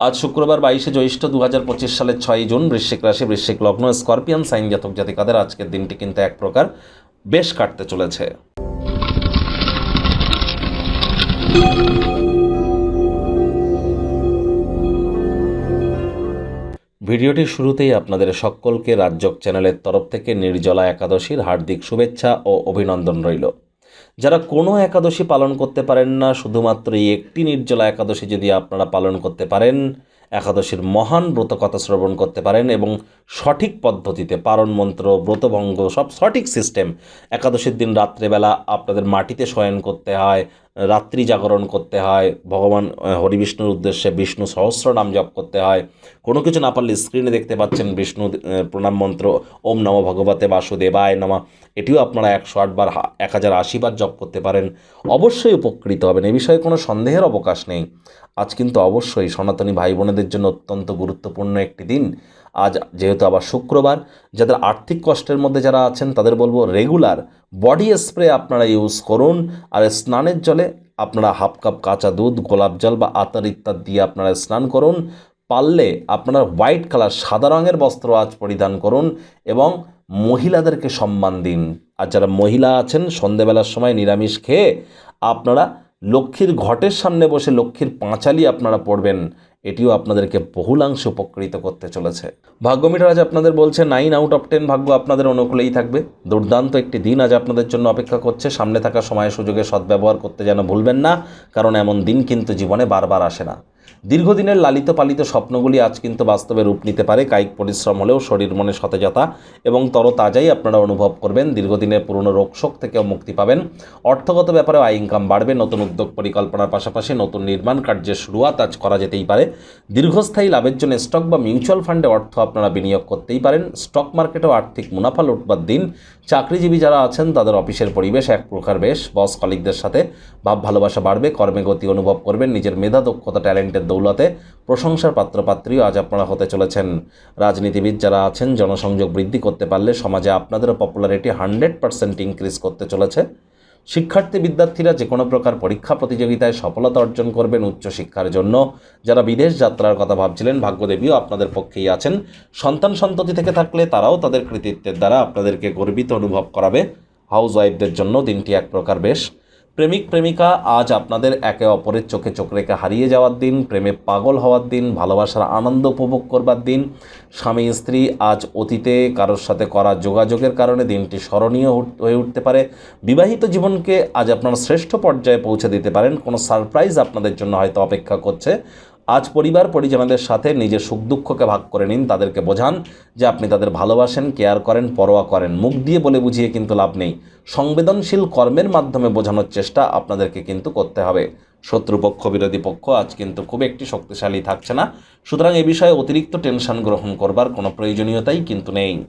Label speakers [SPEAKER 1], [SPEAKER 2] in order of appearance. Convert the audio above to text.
[SPEAKER 1] আজ শুক্রবার বাইশে জ্যৈষ্ঠ দু হাজার পঁচিশ সালের ছয়ই জুন বৃশ্চিক রাশি, বৃশ্চিক লগ্ন, স্করপিয়ান, সাইন জাতক জাতিকাদের আজকের দিনটি কিন্তু এক প্রকার বেশ কাটতে চলেছে। ভিডিওটির শুরুতেই আপনাদের সকলকে রাজ্যক চ্যানেলের তরফ থেকে নির্জলা একাদশীর হার্দিক শুভেচ্ছা ও অভিনন্দন রইল। যারা কোনো একাদশী পালন করতে পারেন না, শুধুমাত্র এই একটি নির্জলা একাদশী যদি আপনারা পালন করতে পারেন, একাদশীর মহান ব্রতকথা শ্রবণ করতে পারেন এবং সঠিক পদ্ধতিতে পারণ মন্ত্র, ব্রতভঙ্গ, সব সঠিক সিস্টেম একাদশীর দিন রাত্রেবেলা আপনাদের মাটিতে শয়ন করতে হয় রাত্রি জাগরণ করতে হয়, ভগবান হরিবিষ্ণুর উদ্দেশ্যে বিষ্ণু সহস্র নাম জপ করতে হয়। কোনো কিছু না পারলে স্ক্রিনে দেখতে পাচ্ছেন বিষ্ণু প্রণাম মন্ত্র, ওম নম ভগবতে বাসুদেবায় নমা। এটিও আপনারা একশো আটবার এক হাজার আশিবার জপ করতে পারেন। অবশ্যই উপকৃত হবেন, এ বিষয়ে কোনো সন্দেহের অবকাশ নেই। আজ কিন্তু অবশ্যই সনাতনী ভাই বোনেদের জন্য অত্যন্ত গুরুত্বপূর্ণ একটি দিন। আজ যেহেতু আবার শুক্রবার, যাদের আর্থিক কষ্টের মধ্যে যারা আছেন, তাদের বলব রেগুলার বডি স্প্রে আপনারা ইউজ করুন, আর স্নানের জলে আপনারা হাফ কাপ কাঁচা দুধ, গোলাপ জল বা আতার ইত্যাদি দিয়ে আপনারা স্নান করুন। পারলে আপনারা হোয়াইট কালার সাদা রঙের বস্ত্র আজ পরিধান করুন এবং মহিলাদেরকে সম্মান দিন। আর যারা মহিলা আছেন, সন্ধেবেলার সময় নিরামিষ খেয়ে আপনারা লক্ষ্মীর ঘটের সামনে বসে লক্ষ্মীর পাঁচালি আপনারা পড়বেন। এটিও আপনাদেরকে বহুলাংশে উপকৃত করতে চলেছে। ভাগ্যমিটার আজ আপনাদের বলছে নাইন আউট অফ টেন ভাগ্য আপনাদের অনুকূলেই থাকবে। দুর্দান্ত একটি দিন আজ আপনাদের জন্য অপেক্ষা করছে। সামনে থাকা সময় সুযোগে সদ্ব্যবহার করতে যেন ভুলবেন না, কারণ এমন দিন কিন্তু জীবনে বারবার আসে না। দীর্ঘদিনের লালিত পালিত স্বপ্নগুলি আজ কিন্তু বাস্তবে রূপ নিতে পারে। কায়িক পরিশ্রম হলেও শরীর, মনে সতেজতা এবং তরতাজাই আপনারা অনুভব করবেন। দীর্ঘদিনের পুরনো রোগশোক থেকেও মুক্তি পাবেন। অর্থগত ব্যাপারে আয় ইনকাম বাড়বে। নতুন উদ্যোগ পরিকল্পনার পাশাপাশি নতুন নির্মাণ কার্যের শুরুয়াত আজ করা যেতেই পারে। দীর্ঘস্থায়ী লাভের জন্য স্টক বা মিউচুয়াল ফান্ডে অর্থ আপনারা বিনিয়োগ করতেই পারেন। স্টক মার্কেটেও আর্থিক মুনাফা লুটবার দিন চাকরিজীবী যারা আছেন, তাদের অফিসের পরিবেশ এক প্রকার বেশ। বস কলিকদের সাথে ভাব ভালোবাসা বাড়বে। কর্মে গতি অনুভব করবেন। নিজের মেধা, দক্ষতা ট্যালেন্টের দৌলতে প্রশংসার পাত্রপাত্রীও আজ আপনারা হতে চলেছেন। রাজনীতিবিদ যারা আছেন, জনসংযোগ বৃদ্ধি করতে পারলে সমাজে আপনাদেরও পপুলারিটি হান্ড্রেড পার্সেন্ট ইনক্রিজ করতে চলেছে। শিক্ষার্থী বিদ্যার্থীরা যে কোনো প্রকার পরীক্ষা প্রতিযোগিতায় সফলতা অর্জন করবেন উচ্চশিক্ষার জন্য। যারা বিদেশ যাত্রার কথা ভাবছিলেন, ভাগ্যদেবীও আপনাদের পক্ষেই আছেন। সন্তান সন্ততি থেকে থাকলে তারাও তাদের কৃতিত্বের দ্বারা আপনাদেরকে গর্বিত অনুভব করাবে। হাউস ওয়াইফদের জন্য দিনটি এক প্রকার বেশ। প্রেমিক, প্রেমিকা, আজ আপনাদের একে অপরের চোখে চোখ রেখে হারিয়ে যাওয়ার দিন, প্রেমে পাগল হওয়ার দিন, ভালোবাসার আনন্দ উপভোগ করবার দিন। স্বামী, স্ত্রী আজ অতীতে কারোর সাথে করা যোগাযোগের কারণে দিনটি স্মরণীয় হয়ে উঠতে পারে। বিবাহিত জীবনকে আজ আপনার শ্রেষ্ঠ পর্যায়ে পৌঁছে দিতে পারেন। কোনো সারপ্রাইজ আপনাদের জন্য হয়তো অপেক্ষা করছে। আজ পরিবার পরিজনদের সাথে নিজের সুখ দুঃখকে ভাগ করে নিন, তাদেরকে বোঝান যে আপনি তাদের ভালোবাসেন, কেয়ার করেন, পরোয়া করেন। মুখ দিয়ে বলে বুঝিয়ে কিন্তু লাভ নেই। সংবেদনশীল কর্মের মাধ্যমে বোঝানোর চেষ্টা আপনাদেরকে কিন্তু করতে হবে। শত্রুপক্ষ, বিরোধী পক্ষ আজ কিন্তু খুব একটি শক্তিশালী থাকছে না। সুতরাং এ বিষয়ে অতিরিক্ত টেনশন গ্রহণ করবার কোনো প্রয়োজনীয়তাই কিন্তু নেই।